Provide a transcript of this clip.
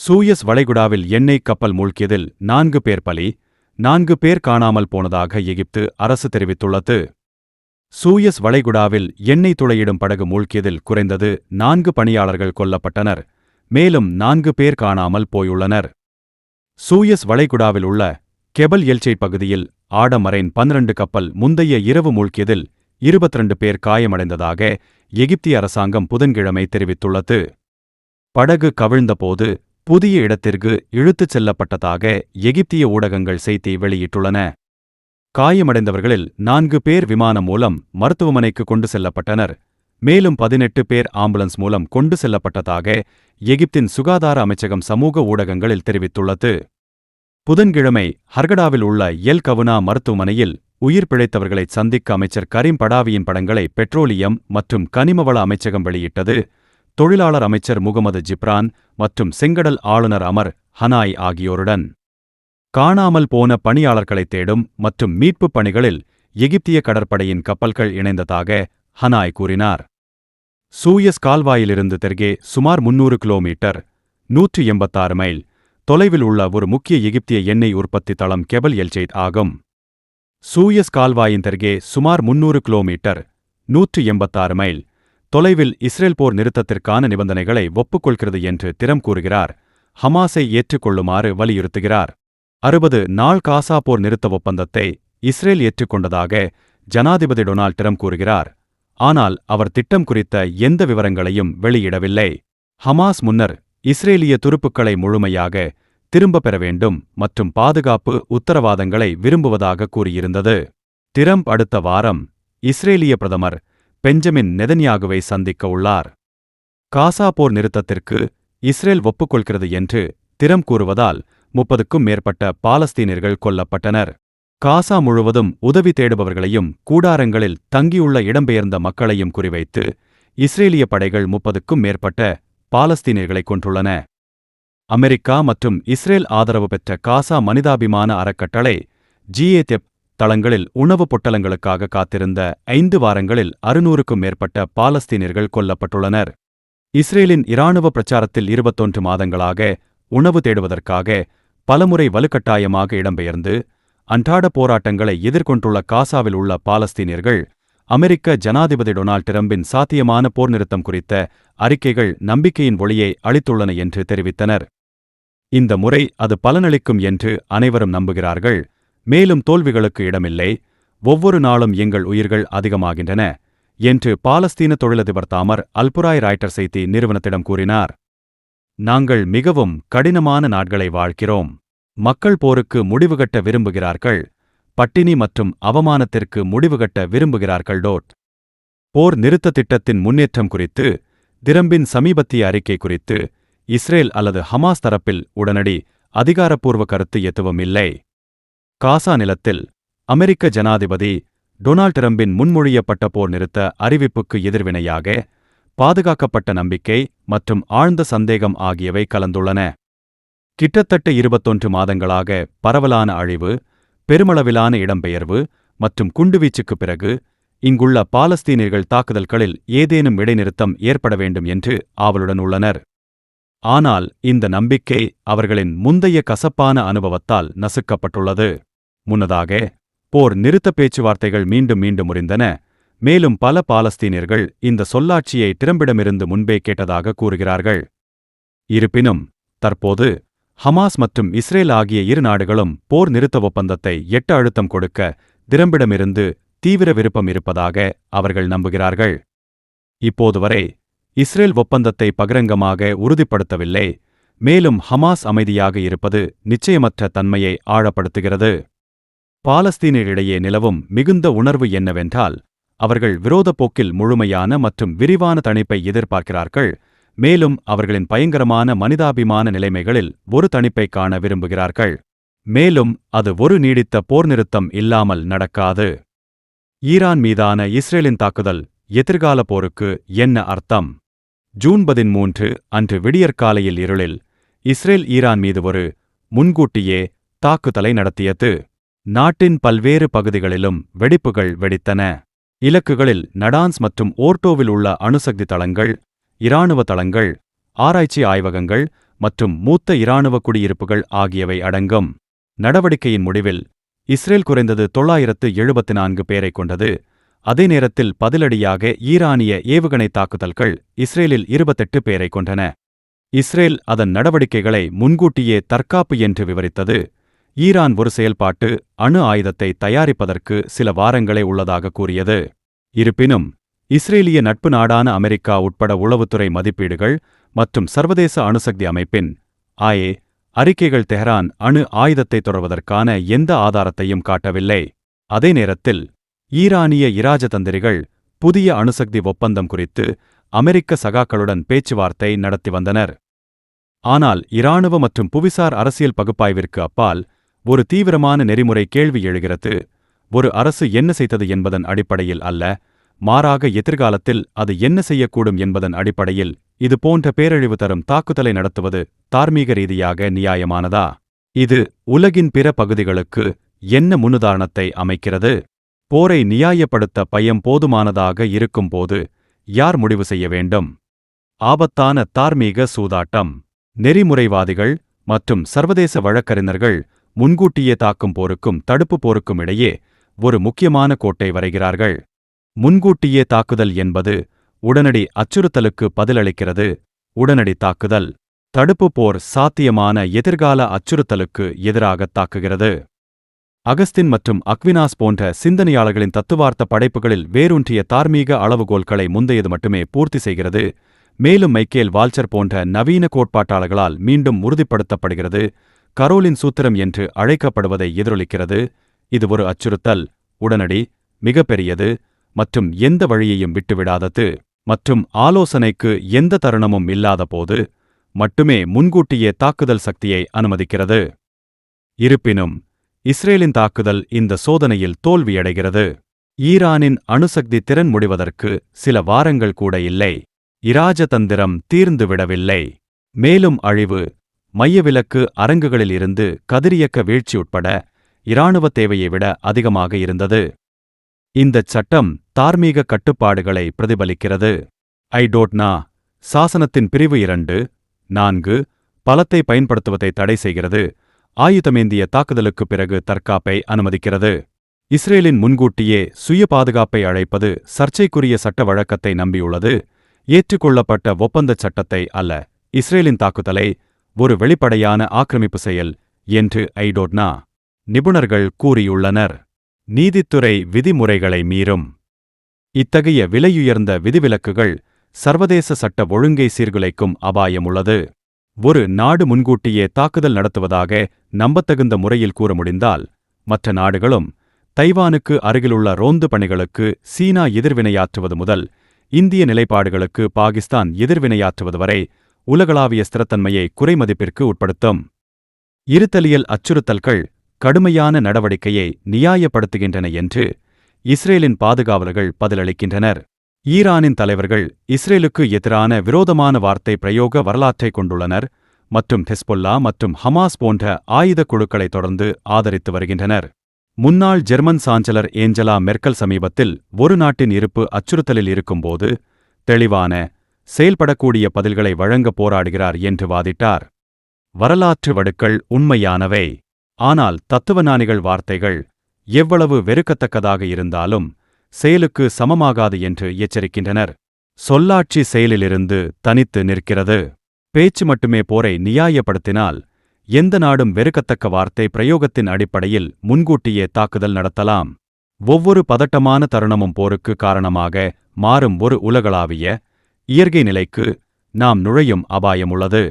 Suez வளைகுடாவில் எண்ணெய் கப்பல் மூழ்கியதில் நான்கு பேர் பலி நான்கு பேர் காணாமல் போனதாக எகிப்து அரசு தெரிவித்துள்ளது. சூயஸ் வளைகுடாவில் எண்ணெய் துளையிடும் படகு மூழ்கியதில் குறைந்தது நான்கு பணியாளர்கள் கொல்லப்பட்டனர் மேலும் நான்கு பேர் காணாமல் போயுள்ளனர். சூயஸ் வளைகுடாவில் உள்ள கெபல் எல்ச்சை பகுதியில் ஆடமரைன் பன்னிரண்டு கப்பல் முந்தைய இரவு மூழ்கியதில் இருபத்திரண்டு பேர் காயமடைந்ததாக எகிப்திய அரசாங்கம் புதன்கிழமை தெரிவித்துள்ளது. படகு கவிழ்ந்தபோது புதிய இடத்திற்கு இழுத்துச் செல்லப்பட்டதாக எகிப்திய ஊடகங்கள் செய்தி வெளியிட்டுள்ளன. காயமடைந்தவர்களில் நான்கு பேர் விமானம் மூலம் மருத்துவமனைக்கு கொண்டு செல்லப்பட்டனர். மேலும் பதினெட்டு பேர் ஆம்புலன்ஸ் மூலம் கொண்டு செல்லப்பட்டதாக எகிப்தின் சுகாதார அமைச்சகம் சமூக ஊடகங்களில் தெரிவித்துள்ளது. புதன்கிழமை ஹர்கடாவில் உள்ள எல் கவுனா மருத்துவமனையில் உயிர் பிழைத்தவர்களை சந்திக்க அமைச்சர் கரீம் படாவியின் படங்களை பெட்ரோலியம் மற்றும் கனிமவள அமைச்சகம் வெளியிட்டது. தொழிலாளர் அமைச்சர் முகமது ஜிப்ரான் மற்றும் செங்கடல் ஆளுநர் அமர் ஹனாய் ஆகியோருடன். காணாமல் போன பணியாளர்களை தேடும் மற்றும் மீட்புப் பணிகளில் எகிப்திய கடற்படையின் கப்பல்கள் இணைந்ததாக ஹனாய் கூறினார். சூயஸ் கால்வாயிலிருந்து தெற்கே சுமார் முன்னூறு கிலோமீட்டர் நூற்றி எண்பத்தாறு மைல் தொலைவில் உள்ள ஒரு முக்கிய எகிப்திய எண்ணெய் உற்பத்தி தளம் கெபல் எல்ஜெய்ட் ஆகும். சூயஸ் கால்வாயின் தெற்கே சுமார் முன்னூறு கிலோமீட்டர் நூற்று எண்பத்தாறு மைல் தொலைவில் இஸ்ரேல் போர் நிறுத்தத்திற்கான நிபந்தனைகளை ஒப்புக்கொள்கிறது என்று திறம் கூறுகிறார். ஹமாஸை ஏற்றுக்கொள்ளுமாறு வலியுறுத்துகிறார். அறுபது நாள் காசா போர் நிறுத்த ஒப்பந்தத்தை இஸ்ரேல் ஏற்றுக்கொண்டதாக ஜனாதிபதி டொனால்ட் டிரம் கூறுகிறார். ஆனால் அவர் திட்டம் குறித்த எந்த விவரங்களையும் வெளியிடவில்லை. ஹமாஸ் முன்னர் இஸ்ரேலிய துருப்புக்களை முழுமையாக திரும்பப் பெற வேண்டும் மற்றும் பாதுகாப்பு உத்தரவாதங்களை விரும்புவதாக கூறியிருந்தது. டிரம்ப் அடுத்த வாரம் இஸ்ரேலிய பிரதமர் பெஞ்சமின் நெதன்யாகுவை சந்திக்க உள்ளார். காசா போர் நிறுத்தத்திற்கு இஸ்ரேல் ஒப்புக்கொள்கிறது என்று திறம் கூறுவதால் முப்பதுக்கும் மேற்பட்ட பாலஸ்தீனியர்கள் கொல்லப்பட்டனர். காசா முழுவதும் உதவி தேடுபவர்களையும் கூடாரங்களில் தங்கியுள்ள இடம்பெயர்ந்த மக்களையும் குறிவைத்து இஸ்ரேலிய படைகள் முப்பதுக்கும் மேற்பட்ட பாலஸ்தீனியர்களை கொன்றுள்ளன. அமெரிக்கா மற்றும் இஸ்ரேல் ஆதரவு பெற்ற காசா மனிதாபிமான அறக்கட்டளை ஜிஏதெப் தளங்களில் உணவுப் பொட்டலங்களுக்காக காத்திருந்த ஐந்து வாரங்களில் அறுநூறுக்கும் மேற்பட்ட பாலஸ்தீனியர்கள் கொல்லப்பட்டுள்ளனர். இஸ்ரேலின் இராணுவ பிரச்சாரத்தில் இருபத்தொன்று மாதங்களாக உணவு தேடுவதற்காக பலமுறை வலுக்கட்டாயமாக இடம்பெயர்ந்து அன்றாட போராட்டங்களை எதிர்கொண்டுள்ள காசாவில் உள்ள பாலஸ்தீனியர்கள் அமெரிக்க ஜனாதிபதி டொனால்ட் டிரம்பின் சாத்தியமான போர் நிறுத்தம் குறித்த அறிக்கைகள் நம்பிக்கையின் ஒளியை அளித்துள்ளன என்று தெரிவித்தனர். இந்த முறை அது பலனளிக்கும் என்று அனைவரும் நம்புகிறார்கள். மேலும் தோல்விகளுக்கு இடமில்லை. ஒவ்வொரு நாளும் எங்கள் உயிர்கள் அதிகமாகின்றன என்று பாலஸ்தீன தொழிலதிபர் தாமர் அல்புராய் ராய்டர் செய்தி நிறுவனத்திடம் கூறினார். நாங்கள் மிகவும் கடினமான நாட்களை வாழ்கிறோம். மக்கள் போருக்கு முடிவுகட்ட விரும்புகிறார்கள். பட்டினி மற்றும் அவமானத்திற்கு முடிவுகட்ட விரும்புகிறார்கள். டோட். போர் நிறுத்த திட்டத்தின் முன்னேற்றம் குறித்து திரம்பின் சமீபத்திய அறிக்கை குறித்து இஸ்ரேல் அல்லது ஹமாஸ் தரப்பில் உடனடி அதிகாரப்பூர்வ கருத்து எதுவும் இல்லை. காசா நிலத்தில் அமெரிக்க ஜனாதிபதி டொனால்ட் டிரம்பின் முன்மொழியப்பட்ட போர் நிறுத்த அறிவிப்புக்கு எதிர்வினையாக பாதுகாக்கப்பட்ட நம்பிக்கை மற்றும் ஆழ்ந்த சந்தேகம் ஆகியவை கலந்துள்ளன. கிட்டத்தட்ட இருபத்தொன்று மாதங்களாக பரவலான அழிவு பெருமளவிலான இடம்பெயர்வு மற்றும் குண்டுவீச்சுக்குப் பிறகு இங்குள்ள பாலஸ்தீனியர்கள் தாக்குதல்களில் ஏதேனும் இடைநிறுத்தம் ஏற்பட வேண்டும் என்று ஆவலுடன் உள்ளனர். ஆனால் இந்த நம்பிக்கை அவர்களின் முந்தைய கசப்பான அனுபவத்தால் நசுக்கப்பட்டுள்ளது. முன்னதாக போர் நிறுத்த பேச்சுவார்த்தைகள் மீண்டும் மீண்டும் முறிந்தன. மேலும் பல பாலஸ்தீனியர்கள் இந்த சொல்லாட்சியை திறம்பிடமிருந்து முன்பே கேட்டதாக கூறுகிறார்கள். இருப்பினும் தற்போது ஹமாஸ் மற்றும் இஸ்ரேல் ஆகிய இரு நாடுகளும் போர் நிறுத்த ஒப்பந்தத்தை எட்ட அழுத்தம் கொடுக்க திரம்பிடமிருந்து தீவிர விருப்பம் இருப்பதாக அவர்கள் நம்புகிறார்கள். இப்போது வரை இஸ்ரேல் ஒப்பந்தத்தை பகிரங்கமாக உறுதிப்படுத்தவில்லை. மேலும் ஹமாஸ் அமைதியாக இருப்பது நிச்சயமற்ற தன்மையை ஆழப்படுத்துகிறது. பாலஸ்தீனியரிடையே நிலவும் மிகுந்த உணர்வு என்னவென்றால் அவர்கள் விரோதப் போக்கில் முழுமையான மற்றும் விரிவான தணிப்பை எதிர்பார்க்கிறார்கள் மேலும் அவர்களின் பயங்கரமான மனிதாபிமான நிலைமைகளில் ஒரு தணிப்பை காண விரும்புகிறார்கள். மேலும் அது ஒரு நீடித்த போர் நிறுத்தம் இல்லாமல் நடக்காது. ஈரான் மீதான இஸ்ரேலின் தாக்குதல் எதிர்கால போருக்கு என்ன அர்த்தம்? ஜூன் பதிமூன்று அன்று விடியற்காலையில் இருளில் இஸ்ரேல் ஈரான் மீது ஒரு முன்கூட்டியே தாக்குதலை நடத்தியது. நாட்டின் பல்வேறு பகுதிகளிலும் வெடிப்புகள் வெடித்தன. இலக்குகளில் நடான்ஸ் மற்றும் ஓர்டோவில் உள்ள அணுசக்தி தளங்கள் இராணுவ தளங்கள் ஆராய்ச்சி ஆய்வகங்கள் மற்றும் மூத்த இராணுவ குடியிருப்புகள் ஆகியவை அடங்கும். நடவடிக்கையின் முடிவில் இஸ்ரேல் குறைந்தது தொள்ளாயிரத்து எழுபத்து நான்கு பேரைக் கொண்டது. அதே நேரத்தில் பதிலடியாக ஈரானிய ஏவுகணை தாக்குதல்கள் இஸ்ரேலில் இருபத்தெட்டு பேரைக் கொண்டன இஸ்ரேல் அதன் நடவடிக்கைகளை முன்கூட்டியே தற்காப்பு என்று விவரித்தது. ஈரான் ஒரு செயல்பாட்டு அணு ஆயுதத்தை தயாரிப்பதற்கு சில வாரங்களே உள்ளதாக கூறியது. இருப்பினும் இஸ்ரேலிய நட்பு நாடான அமெரிக்கா உட்பட உளவுத்துறை மதிப்பீடுகள் மற்றும் சர்வதேச அணுசக்தி அமைப்பின் ஆயே அறிக்கைகள் தெஹ்ரான் அணு ஆயுதத்தை தொடர்வதற்கான எந்த ஆதாரத்தையும் காட்டவில்லை. அதே நேரத்தில் ஈரானிய இராஜதந்திரிகள் புதிய அணுசக்தி ஒப்பந்தம் குறித்து அமெரிக்க சகாக்களுடன் பேச்சுவார்த்தை நடத்தி வந்தனர். ஆனால் இராணுவ மற்றும் புவிசார் அரசியல் பகுப்பாய்விற்கு அப்பால் ஒரு தீவிரமான நெறிமுறை கேள்வி எழுகிறது ஒரு அரசு என்ன செய்தது என்பதன் அடிப்படையில் அல்ல மாறாக எதிர்காலத்தில் அது என்ன செய்யக்கூடும் என்பதன் அடிப்படையில் இது போன்ற பேரழிவு தரும் தாக்குதலை நடத்துவது தார்மீக ரீதியாக நியாயமானதா? இது உலகின் பிற பகுதிகளுக்கு என்ன முன்னுதாரணத்தை அமைக்கிறது? போரை நியாயப்படுத்த பயம் போதுமானதாக இருக்கும்போது யார் முடிவு செய்ய வேண்டும்? ஆபத்தான தார்மீக சூதாட்டம். நெறிமுறைவாதிகள் மற்றும் சர்வதேச வழக்கறிஞர்கள் முன்கூட்டியே தாக்கும் போருக்கும் தடுப்பு போருக்கும் இடையே ஒரு முக்கியமான கோட்டை வரைகிறார்கள். முன்கூட்டியே தாக்குதல் என்பது உடனடி அச்சுறுத்தலுக்கு பதிலளிக்கிறது. உடனடி தாக்குதல் தடுப்பு போர் சாத்தியமான எதிர்கால அச்சுறுத்தலுக்கு எதிராகத் தாக்குகிறது. அகஸ்தின் மற்றும் அக்வினாஸ் போன்ற சிந்தனையாளர்களின் தத்துவார்த்த படைப்புகளில் வேரூன்றிய தார்மீக அளவுகோல்களை முந்தையது மட்டுமே பூர்த்தி செய்கிறது. மேலும் மைக்கேல் வால்ச்சர் போன்ற நவீன கோட்பாட்டாளர்களால் மீண்டும் உறுதிப்படுத்தப்படுகிறது. கரோலின் சூத்திரம் என்று அழைக்கப்படுவதை எதிரொலிக்கிறது. இது ஒரு அச்சுறுத்தல். உடனடி மிகப்பெரியது மற்றும் எந்த வழியையும் விட்டுவிடாதது மற்றும் ஆலோசனைக்கு எந்த தருணமும் இல்லாதபோது மட்டுமே முன்கூட்டியே தாக்குதல் சக்தியை அனுமதிக்கிறது. இருப்பினும் இஸ்ரேலின் தாக்குதல் இந்த சோதனையில் தோல்வியடைகிறது. ஈரானின் அணுசக்தி திறன் முடிவதற்கு சில வாரங்கள் கூட இல்லை. இராஜதந்திரம் தீர்ந்துவிடவில்லை. மேலும் அழிவு மையவிலக்கு அரங்குகளிலிருந்து கதிரியக்க வீழ்ச்சி உட்பட இராணுவ தேவையை விட அதிகமாக இருந்தது. இந்தச் சட்டம் தார்மீக கட்டுப்பாடுகளை பிரதிபலிக்கிறது. ஐடோட்னா சாசனத்தின் பிரிவு இரண்டு நான்கு பலத்தை பயன்படுத்துவதை தடை செய்கிறது. ஆயுதமேந்திய தாக்குதலுக்குப் பிறகு தற்காப்பை அனுமதிக்கிறது. இஸ்ரேலின் முன்கூட்டியே சுய பாதுகாப்பை அழைப்பது சர்ச்சைக்குரிய சட்ட வழக்கத்தை நம்பியுள்ளது. ஏற்றுக்கொள்ளப்பட்ட ஒப்பந்தச் சட்டத்தை அல்ல இஸ்ரேலின் தாக்குதலை ஒரு வெளிப்படையான ஆக்கிரமிப்பு செயல் என்று ஐடோட்னா. நிபுணர்கள் கூறியுள்ளனர். நீதித்துறை விதிமுறைகளை மீறும். இத்தகைய விலையுயர்ந்த விதிவிலக்குகள் சர்வதேச சட்ட ஒழுங்கை சீர்குலைக்கும் அபாயம் உள்ளது. ஒரு நாடு முன்கூட்டியே தாக்குதல் நடத்துவதாக நம்பத்தகுந்த முறையில் கூற முடிந்தால் மற்ற நாடுகளும் தைவானுக்கு அருகிலுள்ள ரோந்து பணிகளுக்கு சீனா எதிர்வினையாற்றுவது முதல் இந்திய நிலைப்பாடுகளுக்கு பாகிஸ்தான் எதிர்வினையாற்றுவது வரை உலகளாவிய ஸ்திரத்தன்மையை குறைமதிப்பிற்கு உட்படுத்தும். இருத்தலியல் அச்சுறுத்தல்கள் கடுமையான நடவடிக்கையை நியாயப்படுத்துகின்றன என்று இஸ்ரேலின் பாதுகாவலர்கள் பதிலளிக்கின்றனர். ஈரானின் தலைவர்கள் இஸ்ரேலுக்கு எதிரான விரோதமான வார்த்தை பிரயோக வரலாற்றைக் கொண்டுள்ளனர் மற்றும் ஹெஸ்பொல்லா மற்றும் ஹமாஸ் போன்ற ஆயுத குழுக்களை தொடர்ந்து ஆதரித்து வருகின்றனர். முன்னாள் ஜெர்மன் சாஞ்சலர் ஏஞ்சலா மெர்க்கல் சமீபத்தில் ஒரு நாட்டின் இருப்பு அச்சுறுத்தலில் இருக்கும்போது தெளிவான செயல்படக்கூடிய பதில்களை வழங்க போராடுகிறார் என்று வாதிட்டார். வரலாற்று வடுக்கள் உண்மையானவை. ஆனால் தத்துவஞானிகள் வார்த்தைகள் எவ்வளவு வெறுக்கத்தக்கதாக இருந்தாலும் செயலுக்கு சமமாகாது என்று எச்சரிக்கின்றனர். சொல்லாட்சி செயலிலிருந்து தனித்து நிற்கிறது. பேச்சு மட்டுமே போரை நியாயப்படுத்தினால் எந்த நாடும் வெறுக்கத்தக்க வார்த்தை பிரயோகத்தின் அடிப்படையில் முன்கூட்டியே தாக்குதல் நடத்தலாம். ஒவ்வொரு பதட்டமான தருணமும் போருக்கு காரணமாக மாறும் ஒரு உலகளாவிய இயற்கை நிலைக்கு நாம் நுழையும் அபாயம் உள்ளது.